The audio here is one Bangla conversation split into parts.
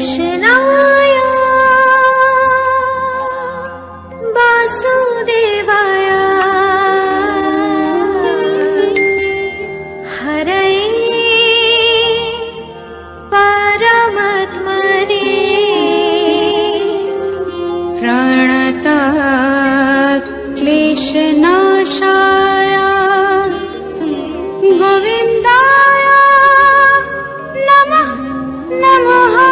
कृष्णाय। वासुदेवाय। हरये परमात्मने। प्रणता क्लेशनाशाय। नमः। नमः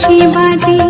বাঁশি বাজে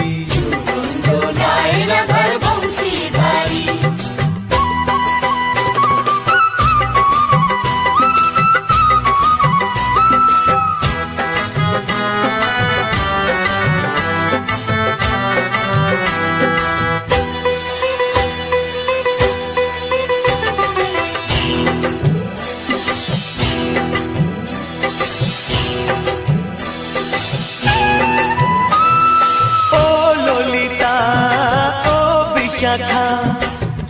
বিশাখা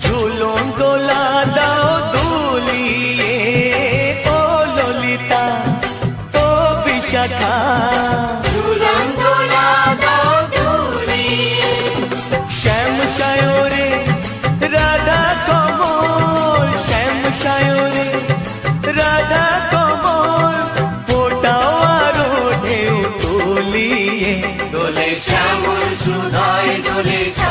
ঝুলন দোলা দাও দুলিয়ে ও ললিতা ও বিশাখা শ্যাম সায়রে রাধা কমল। শ্যাম সায়রে রাধা কমল। ফোটাও আরও ঢেউ তুলিয়ে। দোলে শ্যামল সুধায় দোলে শান্তিয়ারি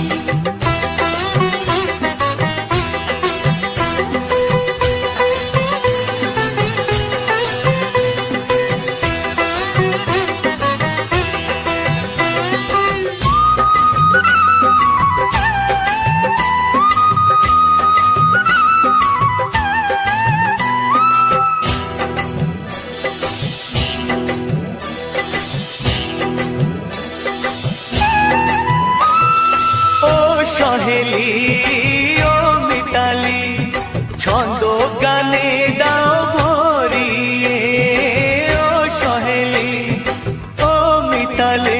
காலே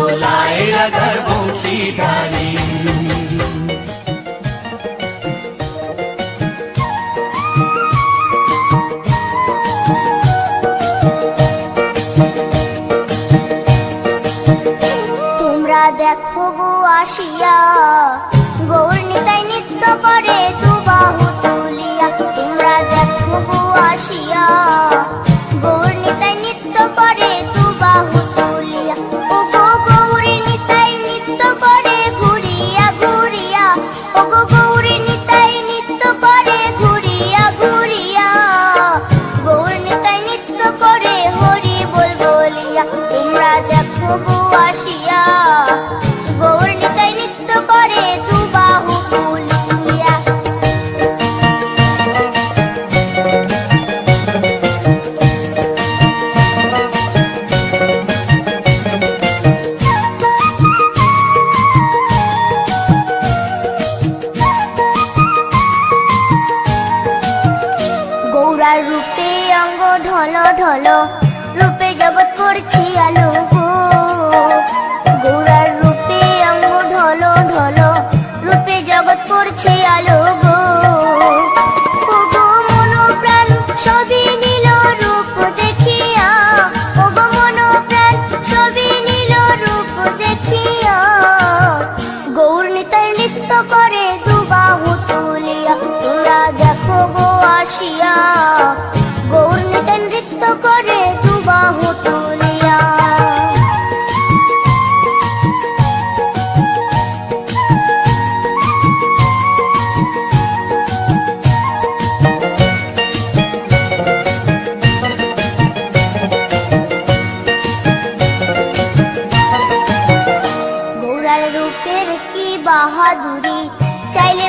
রাধার বংশীধারী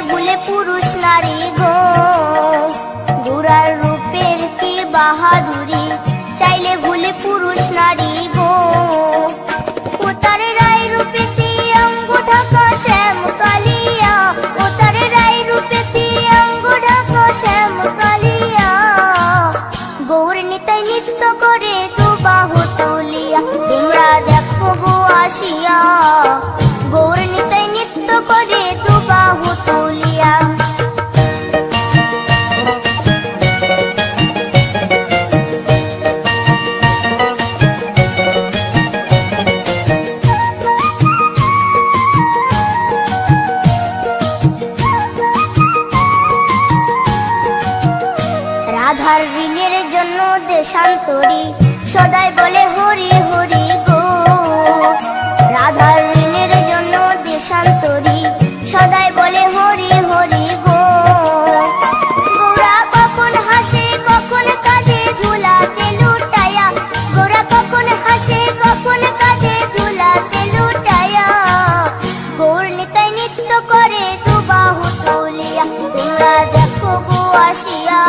ভুলে পুরুষ নারী গো। গোড়ার রূপের কি বাহাদুরি, চাইলে ভুলে পুরুষ নারী গো। রায় রায় গৌর নৃত্য করে দু বাহু তুলিয়া, তোমরা দেখো গো আসিয়া। আধার ঋণের জন্য দেশান্তরী। সদাই বলে, হরি হরি গো। রাধার ঋণের জন্য দেশান্তরী। সদাই বলে, হরি হরি গো। গোরা কখন হাসে, কখন কাঁদে, ধুলাতে লুটায়া। গোরা কখন হাসে, কখন কাঁদে, ধুলাতে লুটায়া। গৌর নিতাই নৃত্য করে, দুবাহু তুলিয়া। তোমরা দেখো গো আসিয়া।